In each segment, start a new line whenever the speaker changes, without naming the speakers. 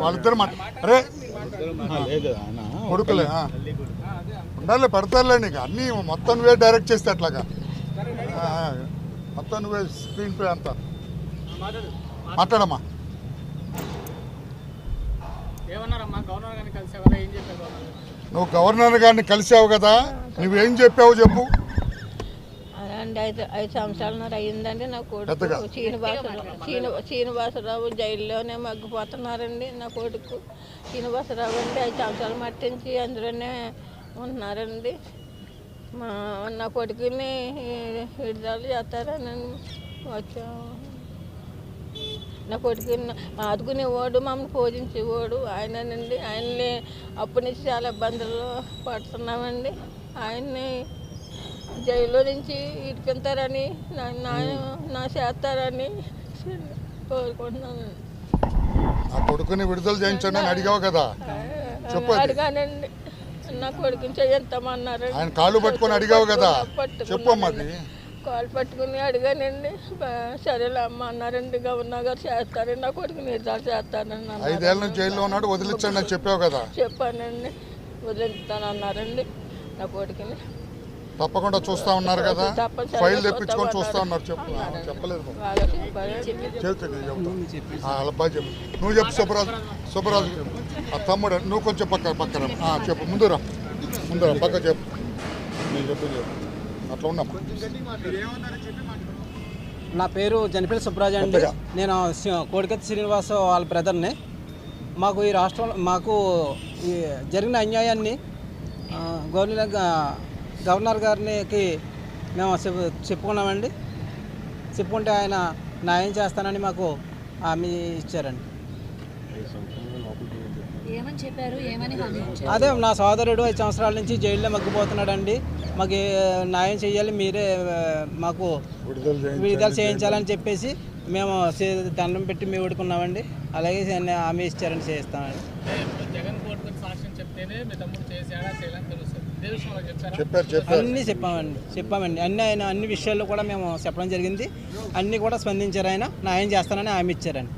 వాళ్ళిద్దరు అరే! కొడుకులే. ఉండాలి పెడతారులే నీకు. అన్నీ మొత్తం నువ్వే డైరెక్ట్ చేస్తే అట్లాగా. మొత్తం నువ్వే స్క్రీన్ పే అంతా. మాట్లాడమ్మా? నువ్వు గవర్నర్ గారిని కలిసావు కదా నువ్వేం చెప్పావు చెప్పు.
అండి ఐదు ఐదు సంవత్సరాలన్నర అయ్యిందండి నా. కొడుకు శ్రీనివాసరావు. శ్రీని శ్రీనివాసరావు జైల్లోనే మగ్గిపోతున్నారండి నా కొడుకు. శ్రీనివాసరావు అండి ఐదు సంవత్సరాలు మట్టించి అందులోనే ఉంటున్నారండి. మా నా కొడుకుని విడుదల చేస్తారని వచ్చాము నా కొడుకుని ఆదుకునేవాడు మమ్మల్ని పోషించేవాడు ఆయనండి ఆయన్ని అప్పటి నుంచి చాలా ఇబ్బందులు పడుతున్నామండి. ఆయన్ని జైల్లో నుంచి ఇడిపిస్తారని నా చేస్తారని కోరుకుంటున్నాను.
ఆ కొడుకుని విడుదల చేయించండి అని అడిగావు కదా.
అడిగానండి. నా కొడుకుని చేయిస్తామన్నారు
ఆయన కాళ్ళు పట్టుకొని అడిగావు కదా. చెప్పమ్మా అది.
కాలు పట్టుకుని అడిగానండి. సరేలే అమ్మ అన్నారండి. గవర్నర్ గారు చేస్తారండి నా కొడుకు నిర్ధారణ చేస్తానని.
ఐదేళ్ళ నుంచి జైల్లో ఉన్నాడు వదిలించండి అని చెప్పావు కదా.
చెప్పానండి. వదిలిస్తాను అన్నారండి. నా కొడుకుని
తప్పకుండా చూస్తా ఉన్నారు కదా. ఫైల్ తెప్పించుకొని. చూస్తా ఉన్నారు. చెప్పు. చెప్పలేదు అబ్బాయి చెప్పు నువ్వు చెప్పు సుబ్బరాజు. సుబ్బరాజు ఆ తమ్ముడు నువ్వు కొంచెం పక్క పక్కన చెప్పు. ముందురా ముందురా పక్క చెప్పు. నేను చెప్పు చెప్పు. అట్లా ఉన్నాం.
నా పేరు జనపల్లి సుబ్బరాజు అండి. నేను కోడికత్తి శ్రీనివాస్ వాళ్ళ బ్రదర్ని. మాకు ఈ రాష్ట్రంలో మాకు ఈ జరిగిన అన్యాయాన్ని ఆ, గవర్నర్ గారికి మేము చెప్పు చెప్పుకున్నామండి. చెప్పుకుంటే ఆయన న్యాయం చేస్తానని మాకు హామీ ఇచ్చారండి.
ఏమని చెప్పారు? ఏమని హామీ ఇచ్చారు?
అదే నా సోదరుడు ఐదు సంవత్సరాల నుంచి జైల్లో మగ్గిపోతున్నాడండి. మాకు న్యాయం చేయాలి మీరే మాకు
విడుదల
చేయించాలని చెప్పేసి మేము దండం పెట్టి మేము వేడుకున్నామండి అలాగే హామీ ఇచ్చారని చేస్తామండి.
జగన్ కోర్టుకు సాక్ష్యం చెప్తేనే మీ తమ్ముడు చేసాడా చెప్పారా
చెప్పారు.
అన్నీ చెప్పామండి చెప్పామండి. అన్ని ఆయన అన్ని విషయాల్లో కూడా మేము చెప్పడం జరిగింది. అన్నీ కూడా స్పందించారు ఆయన. న్యాయం చేస్తానని హామీ ఇచ్చారండి.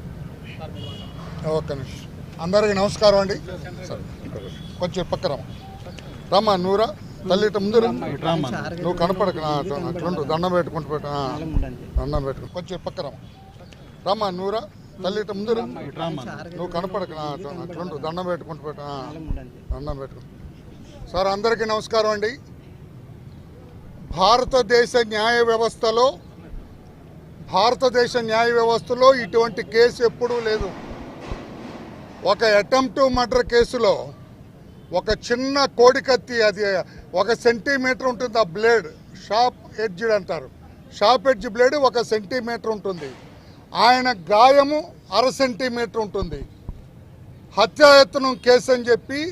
నిమిషం. అందరికీ నమస్కారం అండి. కొంచెం పక్క రమ్మ. రమ్మా నువ్వురా తల్లి ముందు. నువ్వు కనపడక అట్లుండు దండం పెట్టుకుంటూ పెట్టు. దండం పెట్టుకో కొంచెం పక్క రమ్మ. రమ్మా నువ్వురా తల్లి ముందు. నువ్వు కనపడక అట్లుండు దండం పెట్టుకుంటూ పెట్టు. దండం పెట్టుకో సార్ అందరికీ నమస్కారం అండి. భారతదేశ న్యాయ వ్యవస్థలో భారతదేశ న్యాయ వ్యవస్థలో ఇటువంటి కేసు ఎప్పుడూ లేదు. ఒక అటెంప్ట్ మర్డర్ కేసులో ఒక చిన్న కోడికత్తి అది ఒక సెంటీమీటర్ ఉంటుంది ఆ బ్లేడ్ షాప్ ఎడ్జ్ అంటారు. షాప్ ఎడ్జ్ బ్లేడ్ ఒక సెంటీమీటర్ ఉంటుంది. ఆయన గాయము అర సెంటీమీటర్ ఉంటుంది. హత్యాయత్నం కేసు అని చెప్పి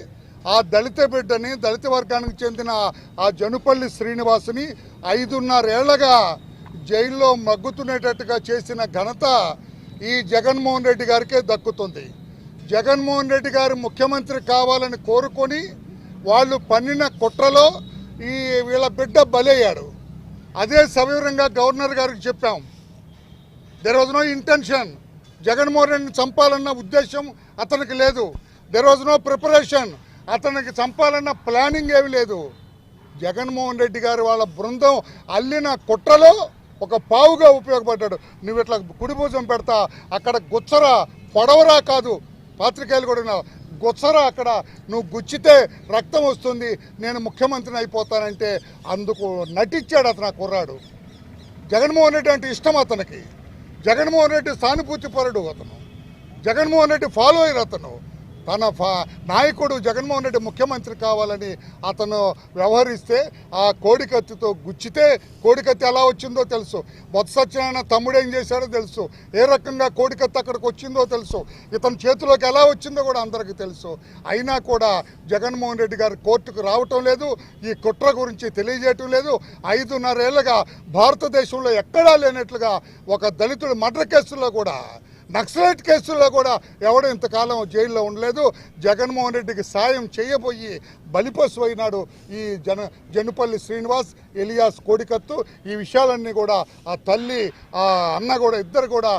ఆ దళిత బిడ్డని దళిత వర్గానికి చెందిన ఆ జనుపల్లి శ్రీనివాసుని ఐదున్నరేళ్ళగా జైల్లో మగ్గుతునేటట్టుగా చేసిన ఘనత ఈ జగన్మోహన్ రెడ్డి గారికే దక్కుతుంది. జగన్మోహన్ రెడ్డి గారు ముఖ్యమంత్రి కావాలని కోరుకొని వాళ్ళు పన్నిన కుట్రలో ఈ వీళ్ళ బిడ్డ బలయ్యాడు. అదే సవివరంగా గవర్నర్ గారికి చెప్పాం. There was no intention Jaganmohan రెడ్డిని చంపాలన్న ఉద్దేశం అతనికి లేదు. దెర్ వాజ్ నో ప్రిపరేషన్ అతనికి చంపాలన్న ప్లానింగ్ ఏమి లేదు. జగన్మోహన్ రెడ్డి గారు వాళ్ళ బృందం అల్లిన కుట్రలో ఒక పావుగా ఉపయోగపడ్డాడు. నువ్వు ఇట్లా కుడిభుజం పెడతా అక్కడ గుచ్చరా పొడవరా కాదు పాత్రికేయులు కూడా విన్నారు. గుచ్చరా అక్కడ నువ్వు గుచ్చితే రక్తం వస్తుంది నేను ముఖ్యమంత్రిని అయిపోతానంటే అందుకు నటించాడు అతను ఆ కుర్రాడు. జగన్మోహన్ రెడ్డి అంటే ఇష్టం అతనికి. జగన్మోహన్ రెడ్డి సానుభూతి పరుడు అతను. జగన్మోహన్ రెడ్డి ఫాలోయర్ అతను. తన నాయకుడు జగన్మోహన్ రెడ్డి ముఖ్యమంత్రి కావాలని అతను వ్యవహరిస్తే ఆ కోడికత్తితో గుచ్చితే కోడికత్తి ఎలా వచ్చిందో తెలుసు. బొత్స సత్యనారాయణ తమ్ముడు ఏం చేశాడో తెలుసు. ఏ రకంగా కోడికత్తి అక్కడికి వచ్చిందో తెలుసు. ఇతని చేతిలోకి ఎలా వచ్చిందో కూడా అందరికీ తెలుసు. అయినా కూడా జగన్మోహన్ రెడ్డి గారు కోర్టుకు రావటం లేదు. ఈ కుట్ర గురించి తెలియజేయటం లేదు. ఐదున్నరేళ్ళుగా భారతదేశంలో ఎక్కడా లేనట్లుగా ఒక దళితుడు మర్డర్ కేసుల్లో కూడా నక్సలైట్ కేసుల్లో కూడా ఎవడు ఇంతకాలం జైల్లో ఉండలేదు. జగన్మోహన్ రెడ్డికి సాయం చేయబోయి బలిపశు అయినాడు ఈ జన జనుపల్లి శ్రీనివాస్ ఎలియాస్ కోడికత్తు. ఈ విషయాలన్నీ కూడా ఆ తల్లి ఆ అన్న కూడా ఇద్దరు కూడా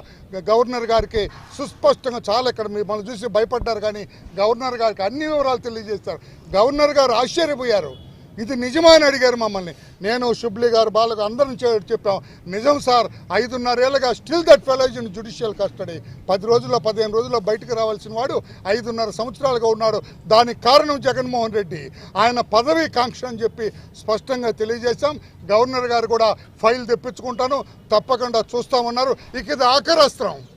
గవర్నర్ గారికి సుస్పష్టంగా చాలా ఇక్కడ మనం చూసి భయపడ్డారు. కానీ గవర్నర్ గారికి అన్ని వివరాలు తెలియజేస్తారు గవర్నర్ గారు ఆశ్చర్యపోయారు. ఇది నిజమా అని అడిగారు మమ్మల్ని. నేను షుబ్లీ గారు బాలకు అందరం చెప్పాం నిజం sir ఐదున్నరేళ్ళగా still that fellows in judicial custody. పది రోజుల్లో పదిహేను రోజుల్లో బయటకు రావాల్సిన వాడు ఐదున్నర సంవత్సరాలుగా ఉన్నాడు. దానికి కారణం జగన్మోహన్ రెడ్డి. ఆయన పదవి కాంక్ష అని చెప్పి స్పష్టంగా తెలియజేశాం. గవర్నర్ గారు కూడా ఫైల్ తెప్పించుకుంటాను. తప్పకుండా చూస్తామన్నారు. ఇక ఇది ఆఖరస్త్రం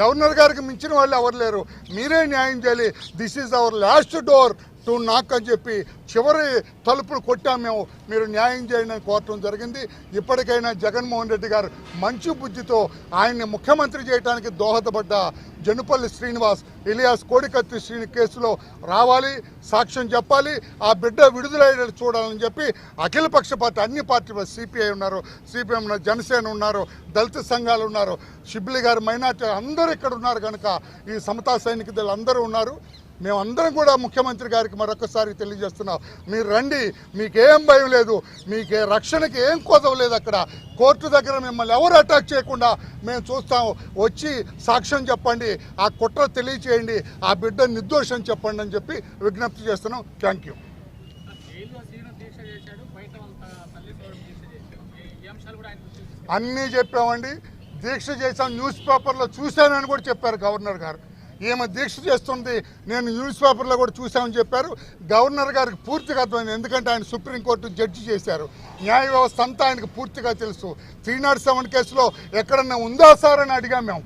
గవర్నర్ గారికి మించిన వాళ్ళు ఎవరు లేరు. మీరే న్యాయం చేయాలి. This is our last door. To knock అని చెప్పి చివరి తలుపులు కొట్టాం మేము. మీరు న్యాయం చేయండి అని కోరటం జరిగింది. ఇప్పటికైనా జగన్మోహన్ రెడ్డి గారు మంచి బుద్ధితో ఆయన్ని ముఖ్యమంత్రి చేయడానికి దోహదపడ్డ జనుపల్లి శ్రీనివాస్ ఇలియాస్ కోడికత్తి శ్రీని కేసులో రావాలి సాక్ష్యం చెప్పాలి ఆ బిడ్డ విడుదలయ్యేటట్టు చూడాలని చెప్పి అఖిలపక్ష పార్టీ అన్ని పార్టీలు సిపిఐ ఉన్నారు. సిపిఎం ఉన్నారు జనసేన ఉన్నారు దళిత సంఘాలు ఉన్నారు. షిబ్లీ గారు మైనార్టీ అందరూ ఇక్కడ ఉన్నారు కనుక ఈ సమతా సైనిక దళ అందరూ ఉన్నారు. మేమందరం కూడా ముఖ్యమంత్రి గారికి మరొకసారి తెలియజేస్తున్నాం. మీరు రండి మీకేం భయం లేదు మీకే రక్షణకి ఏం కోదవ లేదు అక్కడ. కోర్టు దగ్గర మిమ్మల్ని ఎవరు అటాక్ చేయకుండా మేము చూస్తాం. వచ్చి సాక్ష్యం చెప్పండి ఆ కుట్ర తెలియచేయండి ఆ బిడ్డ నిర్దోషం చెప్పండి అని చెప్పి విజ్ఞప్తి చేస్తున్నాం. Thank you. అన్నీ చెప్పామండి. దీక్ష చేశాం న్యూస్ పేపర్లో చూశానని కూడా చెప్పారు గవర్నర్ గారు. ఈమె దీక్ష చేస్తుంది. నేను న్యూస్ పేపర్లో కూడా చూశామని చెప్పారు. గవర్నర్ గారికి పూర్తిగా అర్థమైంది. ఎందుకంటే ఆయన సుప్రీంకోర్టు జడ్జి చేశారు. న్యాయ వ్యవస్థ అంతా ఆయనకు పూర్తిగా తెలుసు. త్రీ నాట్ సెవెన్ కేసులో ఎక్కడన్నా ఉందా సార్ అని అడిగాం మేము.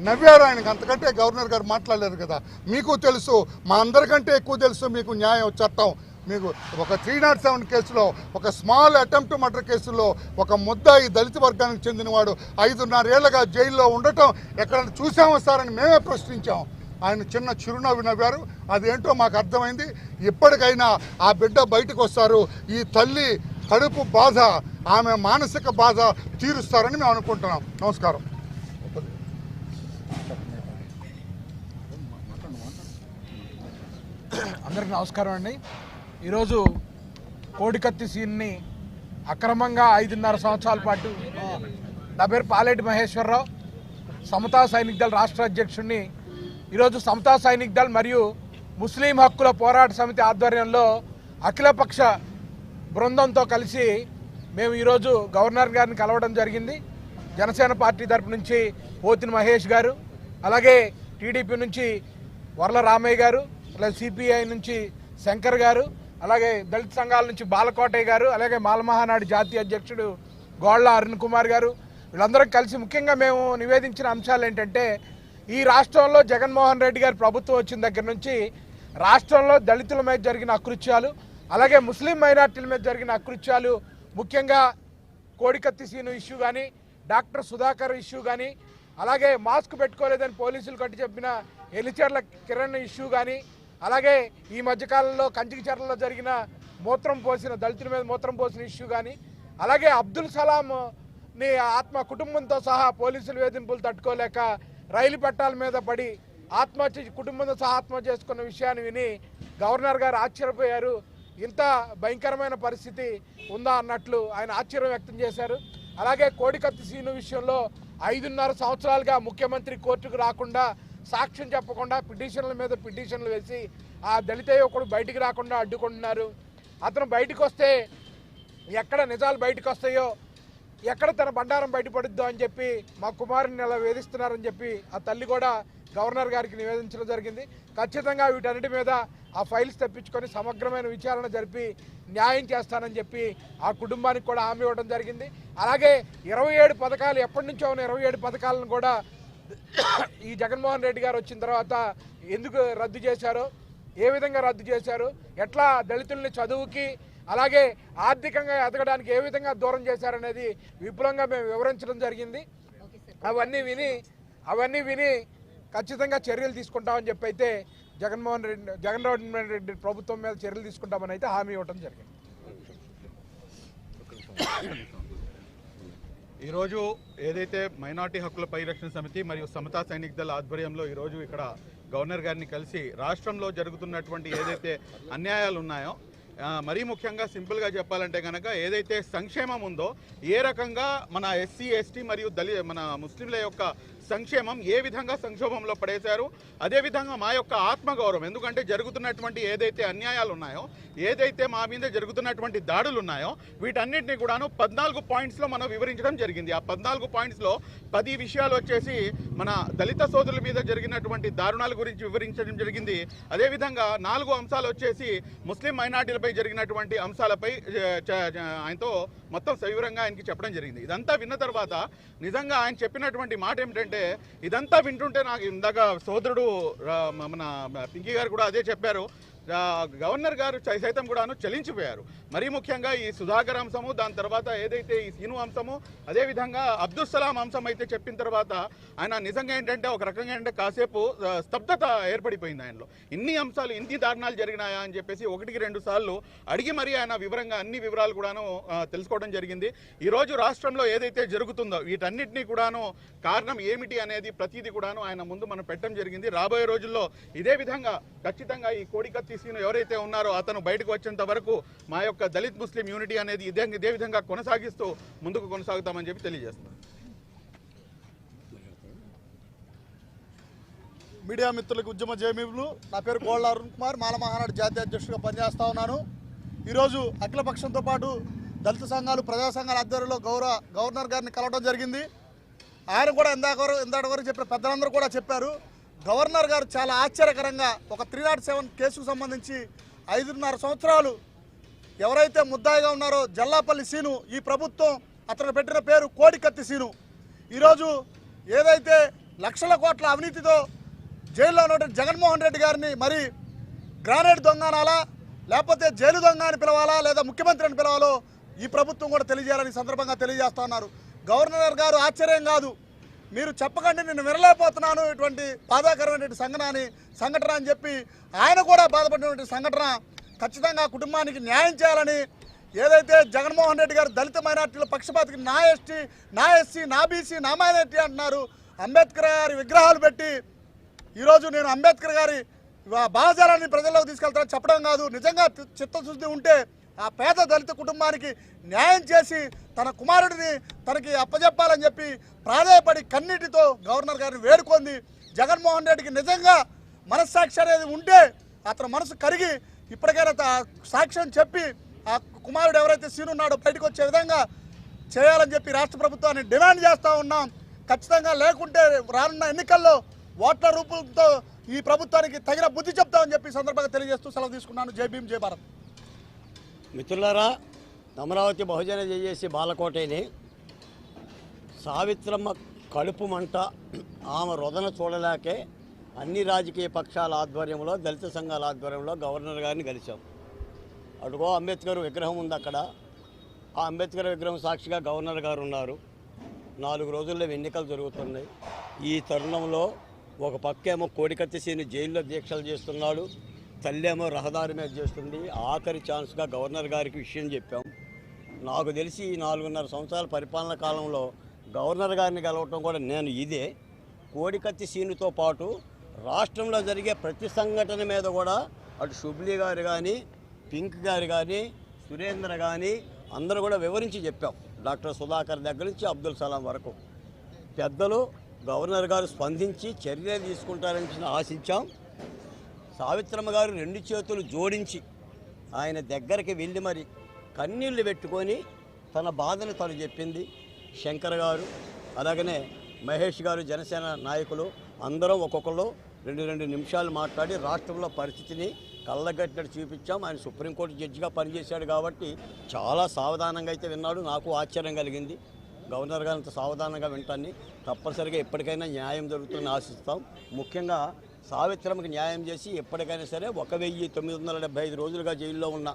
నవ్వారు ఆయనకు. అంతకంటే గవర్నర్ గారు మాట్లాడలేరు కదా. మీకు తెలుసు. మా అందరికంటే ఎక్కువ తెలుసు మీకు న్యాయం చట్టం. మీకు ఒక త్రీ నాట్ సెవెన్ కేసులో ఒక స్మాల్ అటెంప్ట్ మర్డర్ కేసులో ఒక ముద్దాయి దళిత వర్గానికి చెందినవాడు ఐదున్నరేళ్ళుగా జైల్లో ఉండటం ఎక్కడ చూసామా సార్ అని మేమే ప్రశ్నించాం. ఆయన చిన్న చిరునవ్వు నవ్వారు. అదేంటో మాకు అర్థమైంది. ఇప్పటికైనా ఆ బిడ్డ బయటకు వస్తారు. ఈ తల్లి కడుపు బాధ ఆమె మానసిక బాధ తీరుస్తారని మేము అనుకుంటున్నాం. నమస్కారం.
అందరికీ నమస్కారం అండి. ఈరోజు కోడికత్తి సీన్ని అక్రమంగా ఐదున్నర సంవత్సరాల పాటు నా పేరు పాలేటి మహేశ్వరరావు. సమతా సైనిక్ దళ రాష్ట్ర అధ్యక్షుడిని ఈరోజు సమతా సైనిక్ దళ్ మరియు ముస్లిం హక్కుల పోరాట సమితి ఆధ్వర్యంలో అఖిలపక్ష బృందంతో కలిసి మేము ఈరోజు గవర్నర్ గారిని కలవడం జరిగింది. జనసేన పార్టీ తరపు నుంచి పోతిన మహేష్ గారు అలాగే టీడీపీ నుంచి వరల రామయ్య గారు అలాగే సిపిఐ నుంచి శంకర్ గారు అలాగే దళిత సంఘాల నుంచి బాలకోటయ్య గారు అలాగే మాలమహానాడు జాతీయ అధ్యక్షుడు గోళ్ళ అరుణ్ కుమార్ గారు. వీళ్ళందరూ కలిసి ముఖ్యంగా మేము నివేదించిన అంశాలు ఏంటంటే ఈ రాష్ట్రంలో జగన్మోహన్ రెడ్డి గారి ప్రభుత్వం వచ్చిన దగ్గర నుంచి రాష్ట్రంలో దళితుల మీద జరిగిన అకృత్యాలు అలాగే ముస్లిం మైనార్టీల మీద జరిగిన అకృత్యాలు ముఖ్యంగా కోడికత్తి సీను ఇష్యూ కానీ డాక్టర్ సుధాకర్ ఇష్యూ కానీ అలాగే మాస్క్ పెట్టుకోలేదని పోలీసులు కట్టి చెప్పిన ఎలిచర్ల కిరణ్ ఇష్యూ కానీ అలాగే ఈ మధ్యకాలంలో కంచికిచర్లలో జరిగిన మూత్రం పోసిన దళితుల మీద మూత్రం పోసిన ఇష్యూ కానీ అలాగే అబ్దుల్ సలాంని ఆత్మ కుటుంబంతో సహా పోలీసులు వేధింపులు తట్టుకోలేక రైలు పట్టాల మీద పడి ఆత్మహత్య కుటుంబంతో సహా ఆత్మహత్య చేసుకున్న విషయాన్ని విని గవర్నర్ గారు ఆశ్చర్యపోయారు. ఇంత భయంకరమైన పరిస్థితి ఉందా అన్నట్లు ఆయన ఆశ్చర్యం వ్యక్తం చేశారు. అలాగే కోడికత్తి సీను విషయంలో ఐదున్నర సంవత్సరాలుగా ముఖ్యమంత్రి కోర్టుకు రాకుండా సాక్ష్యం చెప్పకుండా పిటిషన్ల మీద పిటిషన్లు వేసి ఆ దళిత యువకుడు బయటికి రాకుండా అడ్డుకుంటున్నారు. అతను బయటకు వస్తే ఎక్కడ నిజాలు బయటకు వస్తాయో ఎక్కడ తన బండారం బయటపడుద్దో అని చెప్పి మా కుమారుని ఇలా వేధిస్తున్నారని చెప్పి ఆ తల్లి కూడా గవర్నర్ గారికి నివేదించడం జరిగింది. ఖచ్చితంగా వీటన్నిటి మీద ఆ ఫైల్స్ తెప్పించుకొని సమగ్రమైన విచారణ జరిపి న్యాయం చేస్తానని చెప్పి ఆ కుటుంబానికి కూడా హామీ ఇవ్వడం జరిగింది. అలాగే ఇరవై ఏడు పథకాలు ఎప్పటి నుంచో ఉన్న ఇరవై ఏడు పథకాలను కూడా ఈ జగన్మోహన్ రెడ్డి గారు వచ్చిన తర్వాత ఎందుకు రద్దు చేశారు? ఏ విధంగా రద్దు చేశారు? ఎట్లా దళితుల్ని చదువుకి అలాగే ఆర్థికంగా ఎదగడానికి ఏ విధంగా దూరం చేశారనేది విపులంగా మేము వివరించడం జరిగింది. అవన్నీ విని అవన్నీ విని ఖచ్చితంగా చర్యలు తీసుకుంటామని చెప్పి అయితే జగన్మోహన్ రెడ్డి జగన్మోహన్ రెడ్డి ప్రభుత్వం మీద చర్యలు తీసుకుంటామని అయితే హామీ ఇవ్వడం జరిగింది.
ఈరోజు ఏదైతే మైనార్టీ హక్కుల పరిరక్షణ సమితి మరియు సమతా సైనిక దళ ఆధ్వర్యంలో ఈరోజు ఇక్కడ గవర్నర్ గారిని కలిసి రాష్ట్రంలో జరుగుతున్నటువంటి ఏదైతే అన్యాయాలు ఉన్నాయో మరీ ముఖ్యంగా సింపుల్గా చెప్పాలంటే కనుక ఏదైతే సంక్షేమం ఉందో ఏ రకంగా మన ఎస్సీ ఎస్టీ మరియు దళి మన ముస్లింల యొక్క సంక్షేమం ఏ విధంగా సంక్షోభంలో పడేశారు అదేవిధంగా మా యొక్క ఆత్మగౌరవం. ఎందుకంటే జరుగుతున్నటువంటి ఏదైతే అన్యాయాలు ఉన్నాయో ఏదైతే మా మీద జరుగుతున్నటువంటి దాడులు ఉన్నాయో వీటన్నిటిని కూడాను పద్నాలుగు పాయింట్స్లో మనం వివరించడం జరిగింది. ఆ పద్నాలుగు పాయింట్స్లో పది విషయాలు వచ్చేసి మన దళిత సోదరుల మీద జరిగినటువంటి దారుణాల గురించి వివరించడం జరిగింది. అదేవిధంగా నాలుగు అంశాలు వచ్చేసి ముస్లిం మైనార్టీలపై జరిగినటువంటి అంశాలపై ఆయనతో మొత్తం సవివరంగా ఆయనకి చెప్పడం జరిగింది. ఇదంతా విన్న తర్వాత నిజంగా ఆయన చెప్పినటువంటి మాట ఏమిటంటే ఇదంతా వింటుంటే నాకు ఇందాక సోదరుడు మన పింకీ గారు కూడా అదే చెప్పారు. గవర్నర్ గారు చై- సైతం కూడాను చలించిపోయారు. మరీ ముఖ్యంగా ఈ సుధాకర్ అంశము దాని తర్వాత ఏదైతే ఈ సీను అంశము అదేవిధంగా అబ్దుల్ సలాం అంశం అయితే చెప్పిన తర్వాత ఆయన నిజంగా ఏంటంటే ఒక రకంగా ఏంటంటే కాసేపు స్తబ్దత ఏర్పడిపోయింది ఆయనలో. ఇన్ని అంశాలు ఇన్ని దారుణాలు జరిగినాయా అని చెప్పేసి ఒకటికి రెండు సార్లు అడిగి మరీ ఆయన వివరంగా అన్ని వివరాలు కూడాను తెలుసుకోవడం జరిగింది. ఈరోజు రాష్ట్రంలో ఏదైతే జరుగుతుందో వీటన్నిటినీ కూడాను కారణం ఏమిటి అనేది ప్రతిదీ కూడాను ఆయన ముందు మనం పెట్టడం జరిగింది. రాబోయే రోజుల్లో ఇదే విధంగా ఖచ్చితంగా ఈ కోడికత్తి సీను ఎవరైతే ఉన్నారో అతను బయటకు వచ్చేంత వరకు మా యొక్క దళిత్ ముస్లిం యూనిటీ అనేది ఇదే ఇదే విధంగా కొనసాగిస్తూ ముందుకు కొనసాగుతామని చెప్పి తెలియజేస్తున్నాను
మీడియా మిత్రులకు ఉద్యమ జయమీలు నా పేరు కోళ్ళ అరుణ్ కుమార్. మాల మహానాడు జాతీయ అధ్యక్షుడిగా పనిచేస్తూ ఉన్నాను. ఈరోజు అఖిలపక్షంతో పాటు దళిత సంఘాలు ప్రజా సంఘాల ఆధ్వర్యంలో గౌరవ గవర్నర్ గారిని కలవడం జరిగింది. ఆయన కూడా ఇందాక వరకు వరకు చెప్పిన పెద్దలందరూ కూడా చెప్పారు. గవర్నర్ గారు చాలా ఆశ్చర్యకరంగా ఒక త్రీ నాట్ సెవెన్ కేసుకు సంబంధించి ఐదున్నర సంవత్సరాలు ఎవరైతే ముద్దాయిగా ఉన్నారో జల్లాపల్లి సీను ఈ ప్రభుత్వం అతను పెట్టిన పేరు కోడికత్తి సీను. ఈరోజు ఏదైతే లక్షల కోట్ల అవినీతితో జైల్లో ఉన్నటువంటి జగన్మోహన్ రెడ్డి గారిని మరి గ్రానైట్ దొంగ అనాలా లేకపోతే జైలు దొంగ అని పిలవాలా లేదా ముఖ్యమంత్రి అని పిలవాలో ఈ ప్రభుత్వం కూడా తెలియజేయాలని సందర్భంగా తెలియజేస్తా ఉన్నారు. గవర్నర్ గారు ఆశ్చర్యం కాదు. మీరు చెప్పకండి నేను వినలేకపోతున్నాను ఇటువంటి బాధాకరమైనటువంటి సంఘటన అని సంఘటన అని చెప్పి ఆయన కూడా బాధపడినటువంటి సంఘటన ఖచ్చితంగా ఆ కుటుంబానికి న్యాయం చేయాలని ఏదైతే జగన్మోహన్ రెడ్డి గారు దళిత మైనార్టీల పక్షపాతికి నా ఎస్టీ నా ఎస్సీ నా బీసీ నా మైనార్టీ అంటున్నారు అంబేద్కర్ గారి విగ్రహాలు పెట్టి ఈరోజు నేను అంబేద్కర్ గారి వా- భావజాలాన్ని ప్రజల్లోకి తీసుకెళ్తానని చెప్పడం కాదు. నిజంగా చిత్తశుద్ధి ఉంటే ఆ పేద దళిత కుటుంబానికి న్యాయం చేసి తన కుమారుడిని తనకి అప్పజెప్పాలని చెప్పి ప్రాధాయపడి కన్నీటితో గవర్నర్ గారిని వేడుకొంది. జగన్మోహన్ రెడ్డికి నిజంగా మనస్సాక్షి అనేది ఉంటే అతను మనసు కరిగి ఇప్పటికైనా సాక్ష్యం చెప్పి ఆ కుమారుడు ఎవరైతే సీనున్నాడో బయటకు వచ్చే విధంగా చేయాలని చెప్పి రాష్ట్ర ప్రభుత్వాన్ని డిమాండ్ చేస్తూ ఉన్నాం. ఖచ్చితంగా లేకుంటే రానున్న ఎన్నికల్లో ఓట్ల రూపంతో ఈ ప్రభుత్వానికి తగిన బుద్ధి చెప్తామని చెప్పి సందర్భంగా తెలియజేస్తూ సెలవు తీసుకున్నాను. జై భీం జై భారత్.
మిత్రులారా అమరావతి బహుజన చేసి బాలకోటేని సావిత్రమ్మ కడుపు మంట ఆమె రొదన చూడలేకే అన్ని రాజకీయ పక్షాల ఆధ్వర్యంలో దళిత సంఘాల ఆధ్వర్యంలో గవర్నర్ గారిని కలిశాం. అటుగో అంబేద్కర్ విగ్రహం ఉంది అక్కడ. ఆ అంబేద్కర్ విగ్రహం సాక్షిగా గవర్నర్ గారు ఉన్నారు. నాలుగు రోజుల్లో ఎన్నికలు జరుగుతున్నాయి. ఈ తరుణంలో ఒక పక్కేమో కోడికత్తిసీని జైల్లో దీక్షలు చేస్తున్నాడు. తల్లేమో రహదారి మీద చేస్తుంది. ఆఖరి ఛాన్స్గా గవర్నర్ గారికి విషయం చెప్పాం. నాకు తెలిసి ఈ నాలుగున్నర సంవత్సరాల పరిపాలన కాలంలో గవర్నర్ గారిని కలవటం కూడా నేను ఇదే. కోడికత్తి సీనుతో పాటు రాష్ట్రంలో జరిగే ప్రతి సంఘటన మీద కూడా అటు షుబ్లీ గారు కానీ పింక్ గారు కానీ సురేంద్ర కానీ అందరూ కూడా వివరించి చెప్పాం. డాక్టర్ సుధాకర్ దగ్గర నుంచి అబ్దుల్ సలాం వరకు. పెద్దలు గవర్నర్ గారు స్పందించి చర్యలు తీసుకుంటారని ఆశించాం. సావిత్రమ్మ గారు రెండు చేతులు జోడించి ఆయన దగ్గరికి వెళ్ళి మరి కన్నీళ్ళు పెట్టుకొని తన బాధను తను చెప్పింది. శంకర్ గారు అలాగనే మహేష్ గారు జనసేన నాయకులు అందరం ఒక్కొక్కరు రెండు రెండు నిమిషాలు మాట్లాడి రాష్ట్రంలో పరిస్థితిని కళ్ళగట్టినట్టు చూపించాం. ఆయన సుప్రీంకోర్టు జడ్జిగా పనిచేశాడు కాబట్టి చాలా సావధానంగా అయితే విన్నాడు. నాకు ఆశ్చర్యం కలిగింది. గవర్నర్ గారు అంత సావధానంగా వింటాన్ని తప్పనిసరిగా ఎప్పటికైనా న్యాయం జరుగుతుందని ఆశిస్తాం. ముఖ్యంగా సావిత్రమ్మకి న్యాయం చేసి ఎప్పటికైనా సరే ఒక వెయ్యి తొమ్మిది వందల డెబ్బై ఐదు రోజులుగా జైల్లో ఉన్న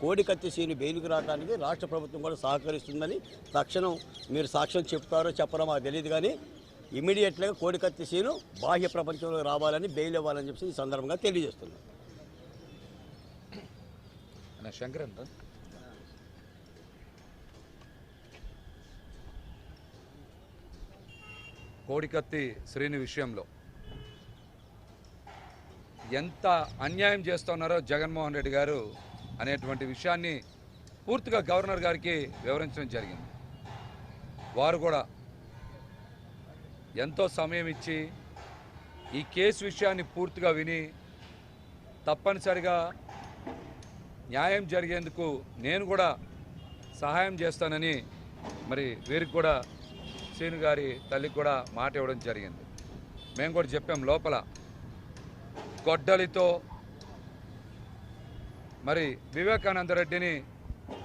కోడికత్తి సీని బెయిల్కి రావడానికి రాష్ట్ర ప్రభుత్వం కూడా సహకరిస్తుందని తక్షణం మీరు సాక్ష్యం చెప్తారో చెప్పరో మాకు తెలియదు కానీ ఇమీడియట్గా కోడికత్తి శ్రీను బాహ్య ప్రపంచంలో రావాలని బెయిల్ ఇవ్వాలని చెప్పి ఈ సందర్భంగా తెలియజేస్తున్నాం.
శంకర్
కోడికత్తి శ్రీని విషయంలో ఎంత అన్యాయం చేస్తున్నారో జగన్మోహన్ రెడ్డి గారు అనేటువంటి విషయాన్ని పూర్తిగా గవర్నర్ గారికి వివరించడం జరిగింది. వారు కూడా ఎంతో సమయం ఇచ్చి ఈ కేసు విషయాన్ని పూర్తిగా విని తప్పనిసరిగా న్యాయం జరిగేందుకు నేను కూడా సహాయం చేస్తానని మరి వీరికి కూడా శ్రీను గారి తల్లికి కూడా మాట ఇవ్వడం జరిగింది. మేము కూడా చెప్పాం లోపల గొడ్డలితో మరి వివేకానంద రెడ్డిని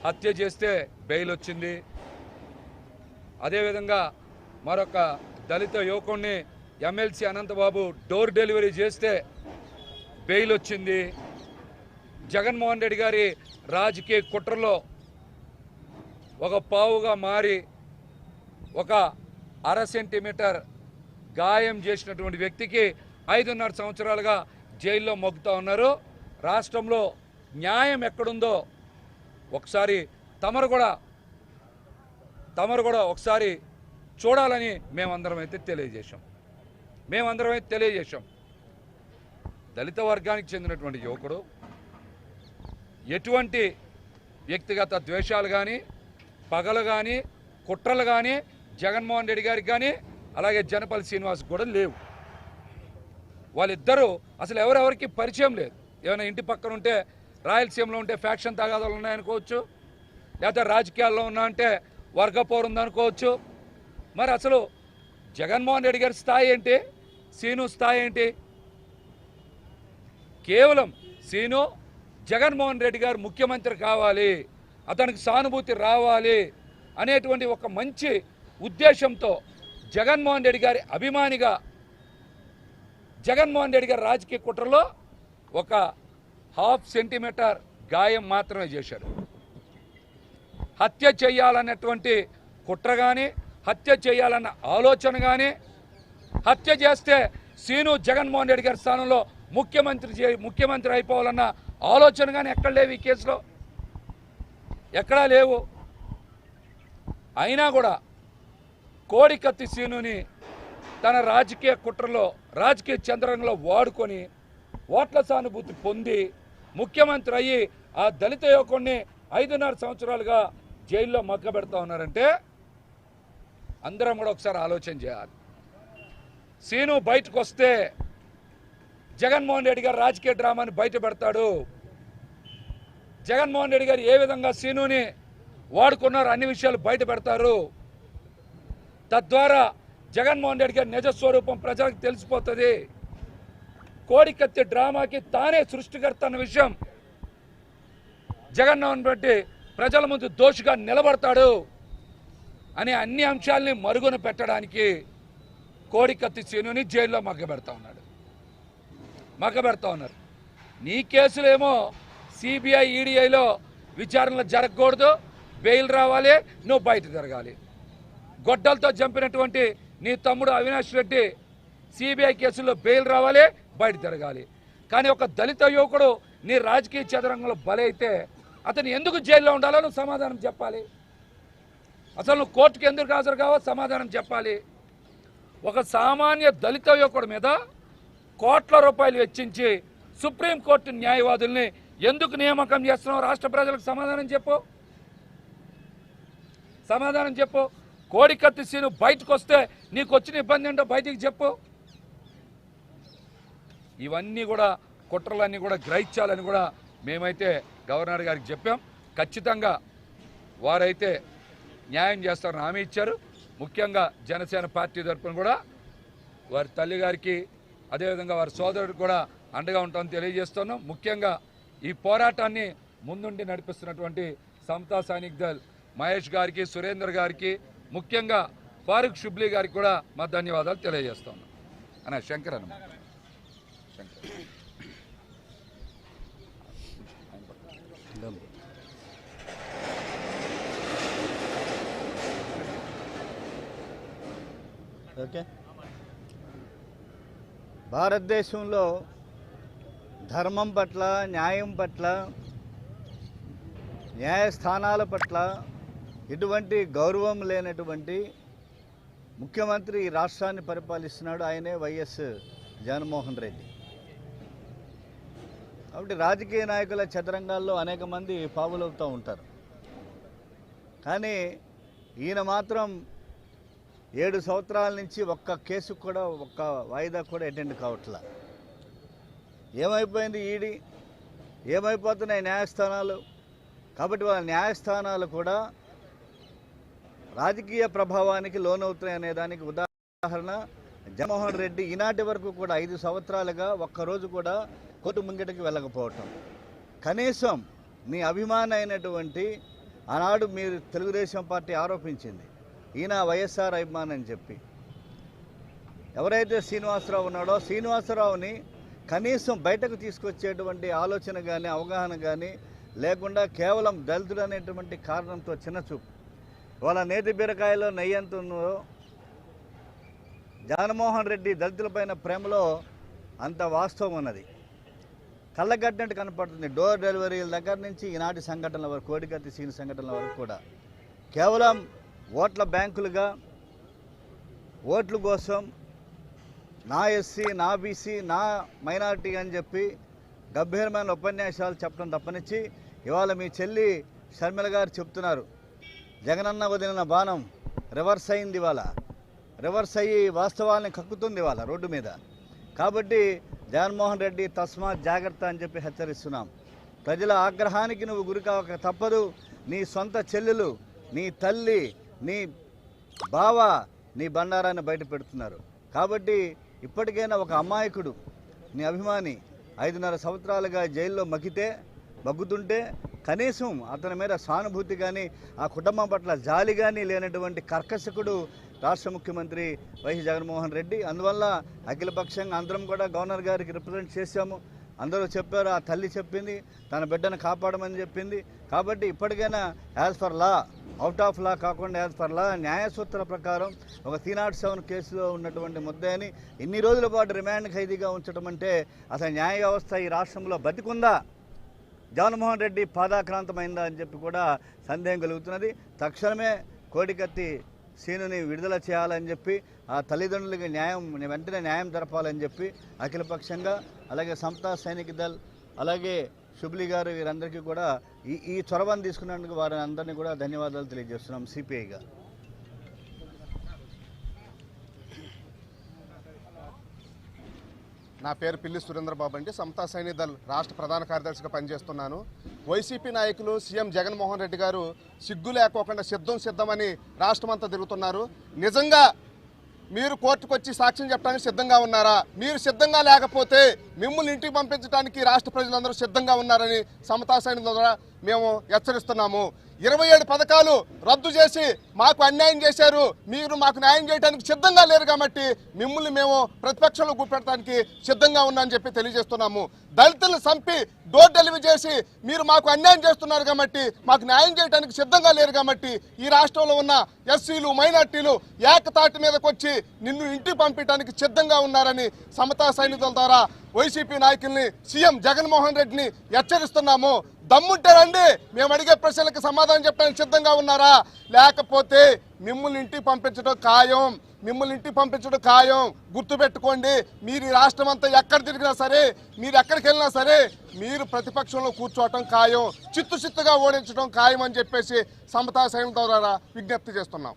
హత్య చేస్తే బెయిల్ వచ్చింది. అదేవిధంగా మరొక దళిత యువకుణ్ణి ఎమ్మెల్సీ అనంతబాబు డోర్ డెలివరీ చేస్తే బెయిల్ వచ్చింది. జగన్మోహన్ రెడ్డి గారి రాజకీయ కుట్రలో ఒక పావుగా మారి ఒక అర సెంటీమీటర్ గాయం చేసినటువంటి వ్యక్తికి ఐదున్నర సంవత్సరాలుగా జైల్లో మొగ్గుతూ ఉన్నారు. రాష్ట్రంలో న్యాయం ఎక్కడుందో ఒకసారి తమరు కూడా తమరు కూడా ఒకసారి చూడాలని మేమందరం అయితే తెలియజేశాం. మేమందరం అయితే తెలియజేశాం. దళిత వర్గానికి చెందినటువంటి యువకుడు ఎటువంటి వ్యక్తిగత ద్వేషాలు కానీ పగలు కానీ కుట్రలు కానీ జగన్మోహన్ రెడ్డి గారికి కానీ అలాగే జనపల్లి శ్రీనివాస్ కూడా లేవు. వాళ్ళిద్దరూ అసలు ఎవరెవరికి పరిచయం లేదు. ఏమైనా ఇంటి పక్కన ఉంటే రాయలసీమలో ఉంటే ఫ్యాక్షన్ తగాదాలు ఉన్నాయనుకోవచ్చు లేకపోతే రాజకీయాల్లో ఉన్నా అంటే వర్గపోరు ఉందనుకోవచ్చు. మరి అసలు జగన్మోహన్ రెడ్డి గారి స్థాయి ఏంటి? సీను స్థాయి ఏంటి? కేవలం సీను జగన్మోహన్ రెడ్డి గారు ముఖ్యమంత్రి కావాలి అతనికి సానుభూతి రావాలి అనేటువంటి ఒక మంచి ఉద్దేశంతో జగన్మోహన్ రెడ్డి గారి అభిమానిగా జగన్మోహన్ రెడ్డి గారి రాజకీయ కుట్రలో ఒక హాఫ్ సెంటీమీటర్ గాయం మాత్రమే చేశాడు. హత్య చేయాలన్నటువంటి కుట్ర కానీ హత్య చేయాలన్న ఆలోచన కానీ హత్య చేస్తే సీను జగన్మోహన్ రెడ్డి గారి స్థానంలో ముఖ్యమంత్రి చే- ముఖ్యమంత్రి అయిపోవాలన్న ఆలోచన కానీ ఎక్కడ లేవు ఈ కేసులో? ఎక్కడా లేవు. అయినా కూడా కోడికత్తి సీనుని తన రాజకీయ కుట్రలో రాజకీయ చంద్రంలో వాడుకొని ఓట్ల సానుభూతి పొంది ముఖ్యమంత్రి అయ్యి ఆ దళిత యువకుడిని ఐదున్నర సంవత్సరాలుగా జైల్లో మగ్గబెడతా ఉన్నారంటే అందరం కూడా ఒకసారి ఆలోచన చేయాలి. సీను బయటకు వస్తే జగన్మోహన్ రెడ్డి గారు రాజకీయ డ్రామాని బయట పెడతాడు జగన్మోహన్ రెడ్డి గారు ఏ విధంగా సీనుని వాడుకున్నారు అన్ని విషయాలు బయట పెడతారు తద్వారా జగన్మోహన్ రెడ్డి గారి నిజ స్వరూపం ప్రజలకు తెలిసిపోతుంది. కోడికత్తి డ్రామాకి తానే సృష్టికర్త అన్న విషయం జగన్మోహన్ రెడ్డి ప్రజల ముందు దోషిగా నిలబడతాడు అనే అన్ని అంశాలని మరుగున పెట్టడానికి కోడికత్తి సీనుని జైల్లో మగ్గబెడతా ఉన్నాడు. మగ్గబెడతా ఉన్నారు. నీ కేసులేమో సిబిఐ ఈడీఐలో విచారణలు జరగకూడదు. బెయిల్ రావాలి నువ్వు బయట తిరగాలి. గొడ్డలతో చంపినటువంటి నీ తమ్ముడు అవినాష్ రెడ్డి సిబిఐ కేసుల్లో బెయిల్ రావాలి బయట తిరగాలి. కానీ ఒక దళిత యువకుడు నీ రాజకీయ చదరంగంలో బలైతే అతను ఎందుకు జైల్లో ఉండాలో నువ్వు సమాధానం చెప్పాలి. అసలు నువ్వు కోర్టుకి ఎందుకు హాజరు కావో సమాధానం చెప్పాలి. ఒక సామాన్య దళిత యువకుడి మీద కోట్ల రూపాయలు వెచ్చించి సుప్రీంకోర్టు న్యాయవాదుల్ని ఎందుకు నియామకం చేస్తున్నావు? రాష్ట్ర ప్రజలకు సమాధానం చెప్పు. సమాధానం చెప్పు. కోడికత్తి సీను బయటకు వస్తే నీకు వచ్చిన ఇబ్బంది ఏంటో బయటికి చెప్పు. ఇవన్నీ కూడా కుట్రలన్నీ కూడా గ్రహించాలని కూడా మేమైతే గవర్నర్ గారికి చెప్పాం. ఖచ్చితంగా వారైతే న్యాయం చేస్తారని హామీ ఇచ్చారు. ముఖ్యంగా జనసేన పార్టీ తరఫున కూడా వారి తల్లి గారికి అదేవిధంగా వారి సోదరుడికి కూడా అండగా ఉంటామని తెలియజేస్తున్నాం. ముఖ్యంగా ఈ పోరాటాన్ని ముందుండి నడిపిస్తున్నటువంటి సమతా సైనిక్ దళ్ మహేష్ గారికి సురేందర్ గారికి ముఖ్యంగా ఫారూక్ షుబ్లీ గారికి కూడా మా ధన్యవాదాలు తెలియజేస్తాను అన్న శంకర్ అన్న. శంకర్.
ఓకే. భారతదేశంలో ధర్మం పట్ల న్యాయం పట్ల న్యాయస్థానాల పట్ల ఎటువంటి గౌరవం లేనటువంటి ముఖ్యమంత్రి ఈ రాష్ట్రాన్ని పరిపాలిస్తున్నాడు ఆయనే వైఎస్ జగన్మోహన్ రెడ్డి. కాబట్టి రాజకీయ నాయకుల చదరంగాల్లో అనేక మంది పావులవుతూ ఉంటారు. కానీ ఈయన మాత్రం ఏడు సంవత్సరాల నుంచి ఒక్క కేసు కూడా ఒక్క వాయిదా కూడా అటెండ్ కావట్లా. ఏమైపోయింది ఈడీ? ఏమైపోతున్నాయి న్యాయస్థానాలు? కాబట్టి వాళ్ళ న్యాయస్థానాలు కూడా రాజకీయ ప్రభావానికి లోనవుతాయనే దానికి ఉదాహరణ జగన్మోహన్ రెడ్డి ఈనాటి వరకు కూడా ఐదు సంవత్సరాలుగా ఒక్కరోజు కూడా కోర్టు ముంగిటకి వెళ్ళకపోవటం. కనీసం నీ అభిమాన అయినటువంటి ఆనాడు మీరు తెలుగుదేశం పార్టీ ఆరోపించింది. ఈయన వైఎస్ఆర్ అభిమాన్ అని చెప్పి. ఎవరైతే శ్రీనివాసరావు ఉన్నాడో శ్రీనివాసరావుని కనీసం బయటకు తీసుకొచ్చేటువంటి ఆలోచన కానీ అవగాహన కానీ లేకుండా కేవలం దళితుడు అనేటువంటి కారణంతో చిన్నచూపు. వాళ్ళ నేతి బీరకాయలో నెయ్యి ఎంత ఉందో జగన్మోహన్ రెడ్డి దళితులపైన ప్రేమలో అంత వాస్తవం ఉన్నది. కళ్ళగట్టినట్టు కనపడుతుంది. డోర్ డెలివరీల దగ్గర నుంచి ఈనాటి సంఘటనల వరకు కోడికత్తి సీన్ సంఘటనల వరకు కూడా. కేవలం ఓట్ల బ్యాంకులుగా ఓట్ల కోసం నా ఎస్సీ నా బీసీ నా మైనారిటీ అని చెప్పి గంభీరమైన ఉపన్యాసాలు చెప్పడం తప్పనిచ్చి ఇవాళ మీ చెల్లి షర్మిల గారు చెప్తున్నారు. జగనన్న వదిలిన బాణం రివర్స్ అయింది ఇవాళ. రివర్స్ అయ్యి వాస్తవాల్ని కక్కుతుంది ఇవాళ రోడ్డు మీద. కాబట్టి జగన్మోహన్ రెడ్డి తస్మాత్ జాగ్రత్త అని చెప్పి హెచ్చరిస్తున్నాం. ప్రజల ఆగ్రహానికి నువ్వు గురి కావక తప్పదు. నీ సొంత చెల్లెలు నీ తల్లి నీ బావ నీ బండారాన్ని బయట పెడుతున్నారు. కాబట్టి ఇప్పటికైనా ఒక అమాయకుడు నీ అభిమాని ఐదున్నర సంవత్సరాలుగా జైల్లో మకితే మగ్గుతుంటే కనీసం అతని మీద సానుభూతి కానీ ఆ కుటుంబం పట్ల జాలి కానీ లేనటువంటి కర్కశకుడు రాష్ట్ర ముఖ్యమంత్రి వైఎస్ జగన్మోహన్ రెడ్డి. అందువల్ల అఖిలపక్షంగా అందరం కూడా గవర్నర్ గారికి రిప్రజెంట్ చేశాము. అందరూ చెప్పారు ఆ తల్లి చెప్పింది తన బిడ్డను కాపాడమని చెప్పింది. కాబట్టి ఇప్పటికైనా as per law out of law కాకుండా యాజ్ ఫర్ లా న్యాయ సూత్ర ప్రకారం ఒక త్రీ నాట్ సెవెన్ కేసులో ఉన్నటువంటి ముద్దాయిని ఇన్ని రోజుల పాటు రిమాండ్ ఖైదీగా ఉంచడం అంటే అసలు న్యాయ వ్యవస్థ ఈ రాష్ట్రంలో బతికుందా? జగన్మోహన్ రెడ్డి పాదాక్రాంతమైందా అని చెప్పి కూడా సందేహం కలుగుతున్నది. తక్షణమే కోడికత్తి సీనుని విడుదల చేయాలని చెప్పి ఆ తల్లిదండ్రులకి న్యాయం వెంటనే న్యాయం జరపాలని చెప్పి అఖిలపక్షంగా అలాగే సమతా సైనిక దళ్ అలాగే షుబ్లీ గారు వీరందరికీ కూడా ఈ ఈ చొరవను తీసుకున్నందుకు వారి అందరినీ కూడా ధన్యవాదాలు తెలియజేస్తున్నాం. సిపిఐగా.
నా పేరు పిల్లి సురేంద్రబాబు అండి. సమతా సైనిక రాష్ట్ర ప్రధాన కార్యదర్శిగా పనిచేస్తున్నాను. వైసీపీ నాయకులు సీఎం జగన్మోహన్ రెడ్డి గారు సిగ్గు లేకోకుండా సిద్ధం సిద్ధమని రాష్ట్రమంతా తిరుగుతున్నారు. నిజంగా మీరు కోర్టుకు వచ్చి సాక్ష్యం చెప్పడానికి సిద్ధంగా ఉన్నారా? మీరు సిద్ధంగా లేకపోతే మిమ్మల్ని ఇంటికి పంపించడానికి రాష్ట్ర ప్రజలందరూ సిద్ధంగా ఉన్నారని సమతా సైనిక ద్వారా మేము హెచ్చరిస్తున్నాము. ఇరవై ఏడు పథకాలు రద్దు చేసి మాకు అన్యాయం చేశారు. మీరు మాకు న్యాయం చేయడానికి సిద్ధంగా లేరు కాబట్టి మిమ్మల్ని మేము ప్రతిపక్షంలో కూపెట్టడానికి సిద్ధంగా ఉన్నామని చెప్పి తెలియజేస్తున్నాము. దళితులను చంపి డోర్ డెలివరీ చేసి మీరు మాకు అన్యాయం చేస్తున్నారు కాబట్టి మాకు న్యాయం చేయడానికి సిద్ధంగా లేరు కాబట్టి ఈ రాష్ట్రంలో ఉన్న ఎస్సీలు మైనార్టీలు ఏకతాటి మీదకొచ్చి నిన్ను ఇంటికి పంపించడానికి సిద్ధంగా ఉన్నారని సమతా సైనికుల ద్వారా వైసీపీ నాయకుల్ని సీఎం జగన్మోహన్ రెడ్డిని హెచ్చరిస్తున్నాము. దమ్ముంటే రండి. మేము అడిగే ప్రశ్నలకు సమాధానం చెప్పడానికి సిద్ధంగా ఉన్నారా? లేకపోతే మిమ్మల్ని ఇంటికి పంపించడం ఖాయం. మిమ్మల్ని ఇంటికి పంపించడం ఖాయం. గుర్తుపెట్టుకోండి మీరు ఈ రాష్ట్రం అంతా ఎక్కడ తిరిగినా సరే మీరు ఎక్కడికి వెళ్ళినా సరే మీరు ప్రతిపక్షంలో కూర్చోవటం ఖాయం. చిత్తు చిత్తుగా ఓడించడం ఖాయం అని చెప్పేసి సమతా సైన్యం ద్వారా విజ్ఞప్తి చేస్తున్నాం.